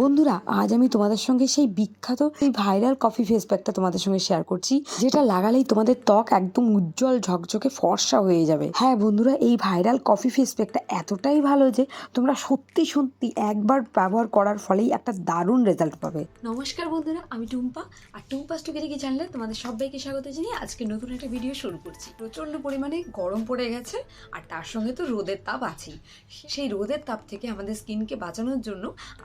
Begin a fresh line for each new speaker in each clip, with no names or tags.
বন্ধুরা, আজ আমি তোমাদের সঙ্গে সেই বিখ্যাত এই ভাইরাল কফি ফেস প্যাকটা তোমাদের সঙ্গে শেয়ার করছি, যেটা লাগালেই তোমাদের ত্বক একদম উজ্জ্বল, ঝকঝকে, ফর্সা হয়ে যাবে। হ্যাঁ বন্ধুরা, এই ভাইরাল কফি ফেস প্যাকটা এতটাই ভালো যে তোমরা সত্যি সত্যি একবার ব্যবহার করার ফলেই একটা দারুণ রেজাল্ট পাবে।
নমস্কার বন্ধুরা, আমি টুম্পা, আর টুম্পা স্টুকেরিকি জানলে তোমাদের সবাইকে স্বাগত জানিয়ে আজকে নতুন একটা ভিডিও শুরু করছি। প্রচণ্ড পরিমাণে গরম পড়ে গেছে, আর তার সঙ্গে তো রোদের তাপ আছেই। সেই রোদের তাপ থেকে আমাদের স্কিনকে বাঁচানোর জন্য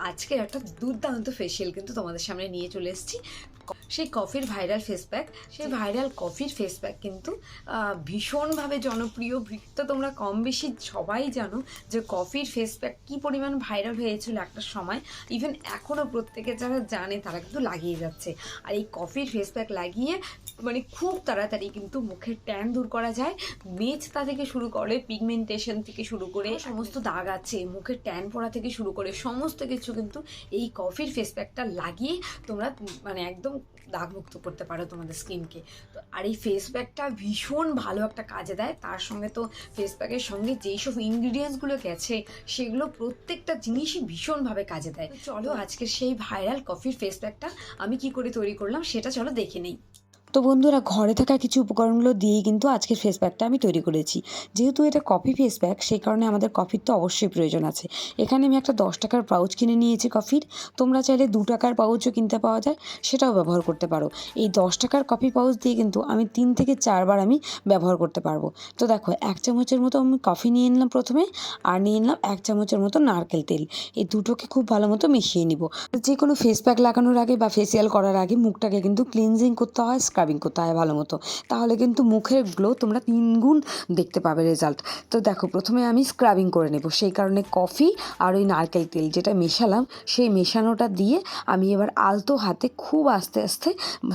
আজকে একটা দুর্দান্ত ফেসিয়াল কিন্তু তোমাদের সামনে নিয়ে চলে এসেছি। সেই কফির ভাইরাল ফেস প্যাক সেই ভাইরাল কফির ফেস প্যাক কিন্তু ভীষণভাবে জনপ্রিয় তো তোমরা কম বেশি সবাই জানো যে কফির ফেস প্যাক কী পরিমাণ ভাইরাল হয়েছিল একটা সময়। ইভেন এখনও প্রত্যেকে যারা জানে তারা কিন্তু লাগিয়ে যাচ্ছে। আর এই কফির ফেস প্যাক লাগিয়ে মানে খুব তাড়াতাড়ি কিন্তু মুখের ট্যান দূর করা যায়। মেচতা থেকে শুরু করে পিগমেন্টেশন থেকে শুরু করে সমস্ত দাগ আছে মুখের ট্যান পড়া থেকে শুরু করে সমস্ত কিছু কিন্তু এই কফির ফেস প্যাকটা লাগিয়ে তোমরা মানে একদম দাগমুক্ত করতে পারো তোমাদের স্কিনকে। তো আর এই ফেস প্যাকটা ভীষণ ভালো একটা কাজে দেয়। তার সঙ্গে তো ফেস প্যাকের সঙ্গে যেই সব ইনগ্রিডিয়েন্টসগুলো গেছে সেগুলো প্রত্যেকটা জিনিসই ভীষণভাবে কাজে দেয়। চলো। আজকে সেই ভাইরাল কফির ফেস প্যাকটা আমি কি করে তৈরি করলাম সেটা চলো দেখে নেই।
তো বন্ধুরা, ঘরে থাকা কিছু উপকরণগুলো দিয়েই কিন্তু আজকের ফেস প্যাকটা আমি তৈরি করেছি। যেহেতু এটা কফি ফেস প্যাক সেই কারণে আমাদের কফির তো অবশ্যই প্রয়োজন আছে। এখানে আমি একটা দশ টাকার পাউচ কিনে নিয়েছি কফির তোমরা চাইলে দু টাকার পাউচও কিনতে পাওয়া যায়, সেটাও ব্যবহার করতে পারো। এই দশ টাকার কফি পাউচ দিয়ে কিন্তু আমি তিন থেকে চারবার আমি ব্যবহার করতে পারব। তো দেখো, এক চামচের মতো আমি কফি নিয়ে নিলাম প্রথমে, আর নিয়ে নিলাম এক চামচের মতো নারকেল তেল। এই দুটোকে খুব ভালো মতো মিশিয়ে নিব। যে কোনো ফেস প্যাক লাগানোর আগে বা ফেসিয়াল করার আগে মুখটাকে কিন্তু ক্লিনজিং করতে হয় স্ক্রাবিং করতে হয় ভালো মতো। তাহলে কিন্তু মুখের গ্লো তোমরা তিন গুণ দেখতে পাবে রেজাল্ট তো দেখো, প্রথমে আমি স্ক্রাবিং করে নেব। সেই কারণে কফি আর ওই নারকেল তেল যেটা মেশালাম, সেই মেশানোটা দিয়ে আমি এবার আলতো হাতে খুব আস্তে আস্তে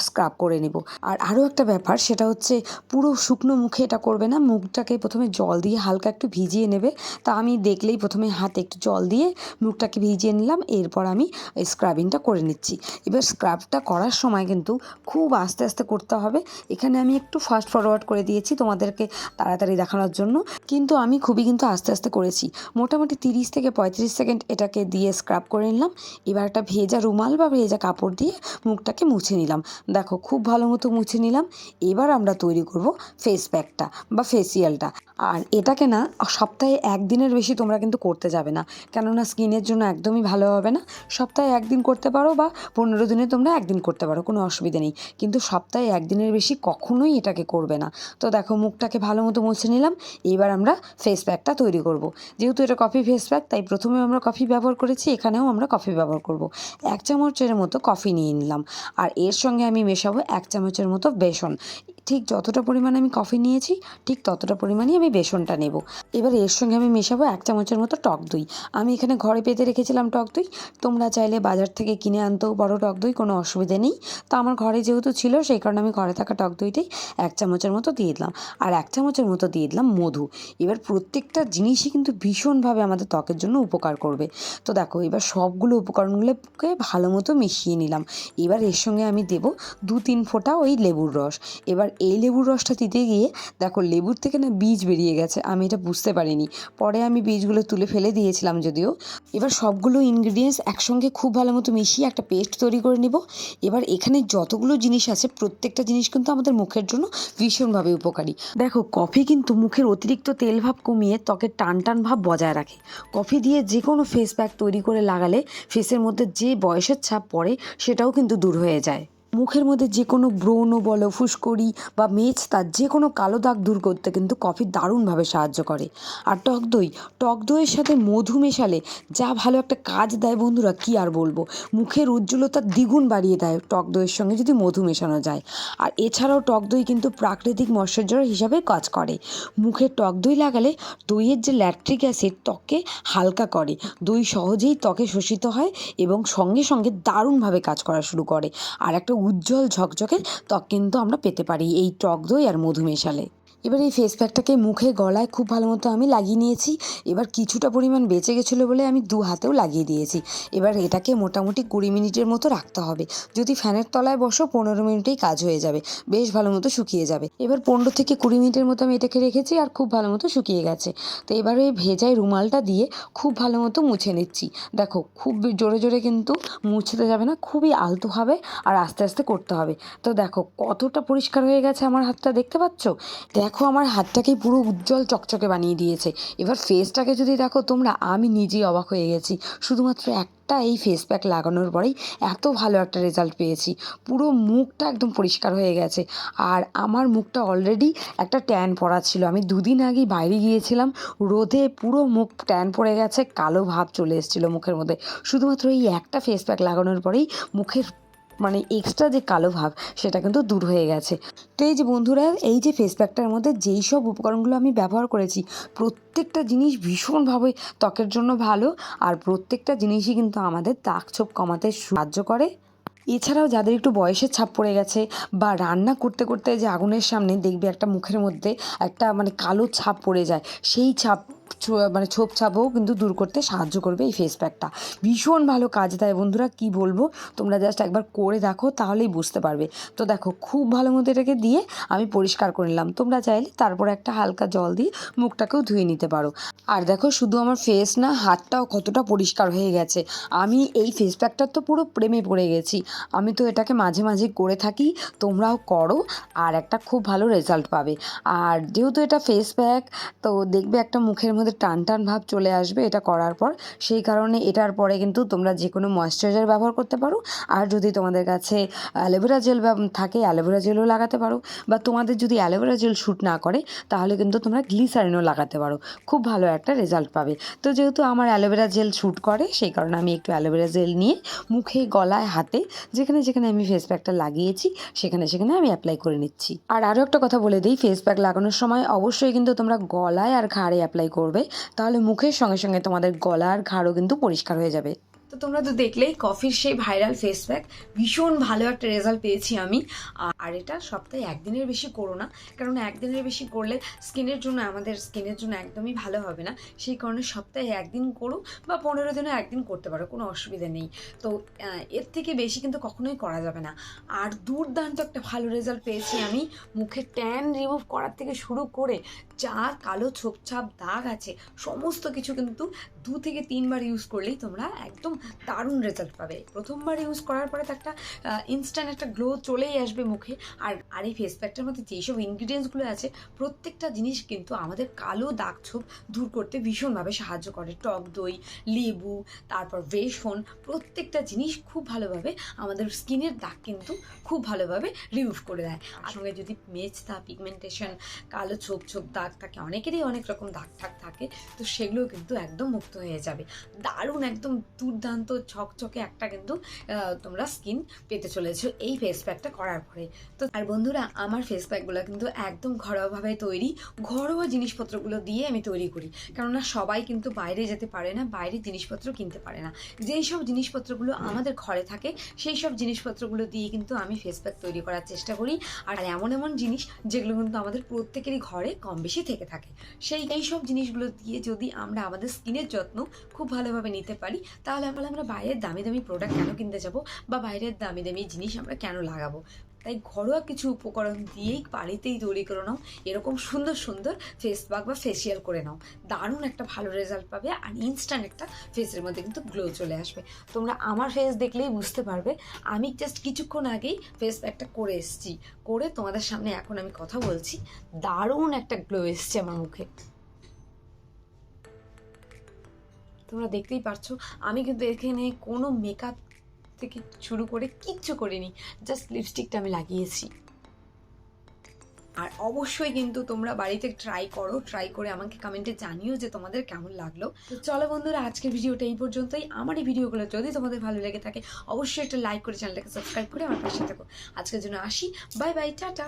স্ক্রাব করে নেব। আর আরও একটা ব্যাপার, সেটা হচ্ছে পুরো শুকনো মুখে এটা করবে না। মুখটাকে প্রথমে জল দিয়ে হালকা একটু ভিজিয়ে নেবে। তা আমি দেখলেই প্রথমে হাতে একটু জল দিয়ে মুখটাকে ভিজিয়ে নিলাম। এরপর আমি স্ক্রাবিংটা করে নিচ্ছি। এবার স্ক্রাবটা করার সময় কিন্তু খুব আস্তে আস্তে করতে হবে। এখানে আমি একটু ফাস্ট ফরওয়ার্ড করে দিয়েছি তোমাদেরকে তাড়াতাড়ি দেখানোর জন্য। কিন্তু আমি খুবই কিন্তু আস্তে আস্তে করেছি। মোটামুটি তিরিশ থেকে পঁয়ত্রিশ সেকেন্ড এটাকে দিয়ে স্ক্রাব করে নিলাম। এবার একটা ভেজা রুমাল বা ভেজা কাপড় দিয়ে মুখটাকে মুছে নিলাম। দেখো, খুব ভালো মতো মুছে নিলাম। এবার আমরা তৈরি করব ফেস প্যাকটা বা ফেসিয়ালটা আর এটাকে না, সপ্তাহে একদিনের বেশি তোমরা কিন্তু করতে যাবে না। কেননা স্কিনের জন্য একদমই ভালো হবে না। সপ্তাহে একদিন করতে পারো বা পনেরো দিনে তোমরা একদিন করতে পারো, কোনো অসুবিধা নেই। কিন্তু সপ্তাহে একদিনের বেশি কখনোই এটাকে করবে না। তো দেখো, মুখটাকে ভালো মতো মুছে নিলাম, এবার আমরা ফেস প্যাকটা তৈরি করব। যেহেতু এটা কফি ফেস প্যাক তাই প্রথমে আমরা কফি ব্যবহার করেছি, এখানেও আমরা কফি ব্যবহার করব। এক চামচের মতো কফি নিয়ে নিলাম। আর এর সঙ্গে আমি মেশাবো এক চামচের মতো বেসন। ঠিক যতটা পরিমাণ আমি কফি নিয়েছি, ঠিক ততটা পরিমাণই আমি বেসনটা নেব। এবার এর সঙ্গে আমি মেশাবো এক চামচের মতো টক দই। আমি এখানে ঘরে পেতে রেখেছিলাম টক দই। তোমরা চাইলে বাজার থেকে কিনে আনতেও বড় টক দই, কোনো অসুবিধে নেই। তো আমার ঘরে যেহেতু ছিল, সেই কারণে আমি ঘরে থাকা টক দইটাই এক চামচের মতো দিয়ে দিলাম। আর এক চামচের মতো দিয়ে দিলাম মধু। এবার প্রত্যেকটা জিনিসই কিন্তু ভীষণভাবে আমাদের ত্বকের জন্য উপকার করবে। তো দেখো, এবার সবগুলো উপকরণগুলোকে ভালো মতো মিশিয়ে নিলাম। এবার এর সঙ্গে আমি দেব দু তিন ফোঁটা ওই লেবুর রস। এবার এই লেবুর রসটা দিতে গিয়ে দেখো লেবুর থেকে না বীজ বেরিয়ে গেছে, আমি এটা বুঝতে পারিনি। পরে আমি বীজগুলো তুলে ফেলে দিয়েছিলাম যদিও। এবার সবগুলো ইনগ্রিডিয়েন্টস একসঙ্গে খুব ভালো মতো মিশিয়ে একটা পেস্ট তৈরি করে নিব। এবার এখানে যতগুলো জিনিস আছে, প্রত্যেকটা জিনিস কিন্তু আমাদের মুখের জন্য ভীষণভাবে উপকারী। দেখো, কফি কিন্তু মুখের অতিরিক্ত তেল ভাব কমিয়ে ত্বকের টান টান ভাব বজায় রাখে। কফি দিয়ে যে কোনো ফেস প্যাক তৈরি করে লাগালে ফেসের মধ্যে যে বয়সের ছাপ পড়ে, সেটাও কিন্তু দূর হয়ে যায়। মুখের মধ্যে যে কোনো ব্রণ বলো, ফুসকড়ি বা মেজ তার যে কোনো কালো দাগ দূর করতে কিন্তু কফি দারুণভাবে সাহায্য করে। আর টক দই, টক দইয়ের সাথে মধু মেশালে যা ভালো একটা কাজ দেয় বন্ধুরা, কি আর বলব? মুখের উজ্জ্বলতা দ্বিগুণ বাড়িয়ে দেয় টক দইয়ের সঙ্গে যদি মধু মেশানো যায়। আর এছাড়াও টক দই কিন্তু প্রাকৃতিক ময়শ্চারাইজার হিসাবে কাজ করে। মুখে টক দই লাগালে দইয়ের যে ল্যাকট্রিক অ্যাসিড ত্বককে হালকা করে। দই সহজেই ত্বকে শোষিত হয় এবং সঙ্গে সঙ্গে দারুণভাবে কাজ করা শুরু করে। আর একটা উজ্জ্বল ঝকঝকে ত্বক কিন্তু আমরা পেতে পারি এই টক দই আর মধু মেশালে এবার এই ফেস প্যাকটাকে মুখে, গলায় খুব ভালো মতো আমি লাগিয়ে নিয়েছি। এবার কিছুটা পরিমাণ বেঁচে গেছিল বলে আমি দু হাতেও লাগিয়ে দিয়েছি। এবার এটাকে মোটামুটি কুড়ি মিনিটের মতো রাখতে হবে। যদি ফ্যানের তলায় বসো, পনেরো মিনিটেই কাজ হয়ে যাবে। বেশ ভালো মতো শুকিয়ে যাবে। এবার পনেরো থেকে কুড়ি মিনিটের মতো আমি এটাকে রেখেছি আর খুব ভালো মতো শুকিয়ে গেছে। তো এবার ওই ভেজাই রুমালটা দিয়ে খুব ভালো মতো মুছে নিচ্ছি। দেখো, খুব জোরে জোরে কিন্তু মুছতে যাবে না, খুবই আলতোভাবে আর আস্তে আস্তে করতে হবে। তো দেখো, কতটা পরিষ্কার হয়ে গেছে আমার হাতটা, দেখতে পাচ্ছ? দেখো আমার হাতটাকে পুরো উজ্জ্বল চকচকে বানিয়ে দিয়েছে। এবার ফেসটাকে যদি দেখো তোমরা, আমি নিজেই অবাক হয়ে গেছি। শুধুমাত্র একটা এই ফেস প্যাক লাগানোর পরেই এত ভালো একটা রেজাল্ট পেয়েছি। পুরো মুখটা একদম পরিষ্কার হয়ে গেছে। আর আমার মুখটা অলরেডি একটা ট্যান পড়া ছিল। আমি দুদিন আগেই বাইরে গিয়েছিলাম, রোদে পুরো মুখ ট্যান পড়ে গেছে, কালো ভাব চলে এসেছিল মুখের মধ্যে। শুধুমাত্র এই একটা ফেস প্যাক লাগানোর পরেই মুখের মানে এক্সট্রা যে কালো ভাব, সেটা কিন্তু দূর হয়ে গেছে। তো এই যে বন্ধুরা, এই যে ফেস প্যাকটার মধ্যে যেই সব উপকরণগুলো আমি ব্যবহার করেছি, প্রত্যেকটা জিনিস ভীষণভাবে ত্বকের জন্য ভালো, আর প্রত্যেকটা জিনিসই কিন্তু আমাদের দাগ ছোপ কমাতে সাহায্য করে। এছাড়াও যাদের একটু বয়সের ছাপ পড়ে গেছে, বা রান্না করতে করতে যে আগুনের সামনে দেখবে একটা মুখের মধ্যে একটা মানে কালো ছাপ পড়ে যায়, সেই ছাপ মানে ছোপ ছাপও কিন্তু দূর করতে সাহায্য করবে এই ফেস প্যাকটা ভীষণ ভালো কাজ দেয় বন্ধুরা কি বলব? তোমরা জাস্ট একবার করে দেখো, তাহলেই বুঝতে পারবে। তো দেখো, খুব ভালো মতো এটাকে দিয়ে আমি পরিষ্কার করে নিলাম। তোমরা চাইলে তারপর একটা হালকা জল দিয়ে মুখটাকেও ধুয়ে নিতে পারো। আর দেখো, শুধু আমার ফেস না, হাতটাও কতটা পরিষ্কার হয়ে গেছে। আমি এই ফেস প্যাকটার তো পুরো প্রেমে পড়ে গেছি। আমি তো এটাকে মাঝে মাঝে করে থাকি, তোমরাও করো, আর একটা খুব ভালো রেজাল্ট পাবে। আর যেহেতু এটা ফেস প্যাক তো দেখবে একটা মুখের মধ্যে টান টান ভাব চলে আসবে এটা করার পর। সেই কারণে এটার পরে কিন্তু তোমরা যে কোনো ময়শ্চারাইজার ব্যবহার করতে পারো। আর যদি তোমাদের কাছে অ্যালোভেরা জেল থাকে অ্যালোভেরা জেলও লাগাতে পারো। বা তোমাদের যদি অ্যালোভেরা জেল শ্যুট না করে, তাহলে কিন্তু তোমরা গ্লিসারিনও লাগাতে পারো। খুব ভালো একটা রেজাল্ট পাবে। তো যেহেতু আমার অ্যালোভেরা জেল শ্যুট করে, সেই কারণে আমি একটু অ্যালোভেরা জেল নিয়ে মুখে, গলায়, হাতে, যেখানে যেখানে আমি ফেস প্যাকটা লাগিয়েছি, সেখানে সেখানে আমি অ্যাপ্লাই করে নিচ্ছি। আর আরও একটা কথা বলে দিই ফেস প্যাক লাগানোর সময় অবশ্যই কিন্তু তোমরা গলায় আর ঘাড়ে অ্যাপ্লাই করবে, তাহলে মুখের সঙ্গে সঙ্গে তোমাদের গলা আর ঘাড়ও কিন্তু পরিষ্কার হয়ে যাবে।
তো তোমরা তো দেখলেই কফির সেই ভাইরাল ফেস প্যাক ভীষণ ভালো একটা রেজাল্ট পেয়েছি আমি। আর এটা সপ্তাহে একদিনের বেশি করো না, কারণ একদিনের বেশি করলে স্কিনের জন্য, আমাদের স্কিনের জন্য একদমই ভালো হবে না। সেই কারণে সপ্তাহে একদিন করো বা পনেরো দিনে একদিন করতে পারো, কোনো অসুবিধা নেই। তো এর থেকে বেশি কিন্তু কখনোই করা যাবে না। আর দুর্দান্ত একটা ভালো রেজাল্ট পেয়েছি আমি। মুখে ট্যান রিমুভ করার থেকে শুরু করে যা কালো ছোপছাপ দাগ আছে, সমস্ত কিছু কিন্তু দু থেকে তিনবার ইউজ করলেই তোমরা একদম দারুণ রেজাল্ট পাবে। প্রথমবার ইউজ করার পরে তো একটা ইনস্ট্যান্ট একটা গ্লো চলেই আসবে মুখে। আর আর এই ফেস প্যাকটার মধ্যে যেসব ইনগ্রিডিয়েন্টসগুলো আছে, প্রত্যেকটা জিনিস কিন্তু আমাদের কালো দাগ ছোপ দূর করতে ভীষণভাবে সাহায্য করে। টক দই, লেবু, তারপর বেসন, প্রত্যেকটা জিনিস খুব ভালোভাবে আমাদের স্কিনের দাগ কিন্তু খুব ভালোভাবে রিমুভ করে দেয়। আর সঙ্গে যদি মেচতা পিগমেন্টেশন কালো ছোপ ছোপ দাগ থাকে, অনেকেরই অনেক রকম দাগ ঠাক থাকে, তো সেগুলো কিন্তু একদম মুক্ত হয়ে যাবে। দারুণ একদম দুর্দান্ত ছকছকে একটা কিন্তু তোমরা স্কিন পেতে চলেছো এই ফেস প্যাকটা করার পরে। তো আর বন্ধুরা, আমার ফেস প্যাকগুলো কিন্তু একদম ঘরোয়াভাবে তৈরি, ঘরোয়া জিনিসপত্রগুলো দিয়ে আমি তৈরি করি। কেননা সবাই কিন্তু বাইরে যেতে পারে না, বাইরে জিনিসপত্র কিনতে পারে না। যেই সব জিনিসপত্রগুলো আমাদের ঘরে থাকে, সেই সব জিনিসপত্রগুলো দিয়ে কিন্তু আমি ফেস প্যাক তৈরি করার চেষ্টা করি। আর এমন এমন জিনিস যেগুলো কিন্তু আমাদের প্রত্যেকেরই ঘরে কম বেশি থেকে থাকে। সেই এই সব জিনিসগুলো দিয়ে যদি আমরা আমাদের স্কিনের যত্ন খুব ভালোভাবে নিতে পারি, তাহলে আমরা আমরা বাইরের দামি দামি প্রোডাক্ট কেন কিনতে যাব? বা বাইরের দামি দামি জিনিস আমরা কেন লাগাবো? তাই ঘরোয়া কিছু উপকরণ দিয়েই বাড়িতেই তৈরি করে নাও। এরকম সুন্দর সুন্দর ফেস প্যাক বা ফেসিয়াল করে নাও। দারুণ একটা ভালো রেজাল্ট পাবে আর ইনস্ট্যান্ট একটা ফেসের মধ্যে কিন্তু গ্লো চলে আসবে। তোমরা আমার ফেস দেখলেই বুঝতে পারবে। আমি জাস্ট কিছুক্ষণ আগেই ফেস প্যাকটা করে এসেছি। করে তোমাদের সামনে এখন আমি কথা বলছি। দারুণ একটা গ্লো এসছে আমার মুখে। তোমরা দেখতেই পারছ, আমি কিন্তু এখানে কোনো মেকআপ থেকে শুরু করে কিচ্ছু করিনি জাস্ট লিপস্টিকটা আমি লাগিয়েছি। আর অবশ্যই কিন্তু তোমরা বাড়িতে ট্রাই করো ট্রাই করে আমাকে কমেন্টে জানিও যে তোমাদের কেমন লাগল। তো চলো বন্ধুরা, আজকের ভিডিওটা এই পর্যন্তই। আমার এই ভিডিওগুলো যদি তোমাদের ভালো লেগে থাকে, অবশ্যই একটা লাইক করে চ্যানেলটাকে সাবস্ক্রাইব করে আমার পাশে থাকো। আজকের জন্য আসি। Bye bye tata.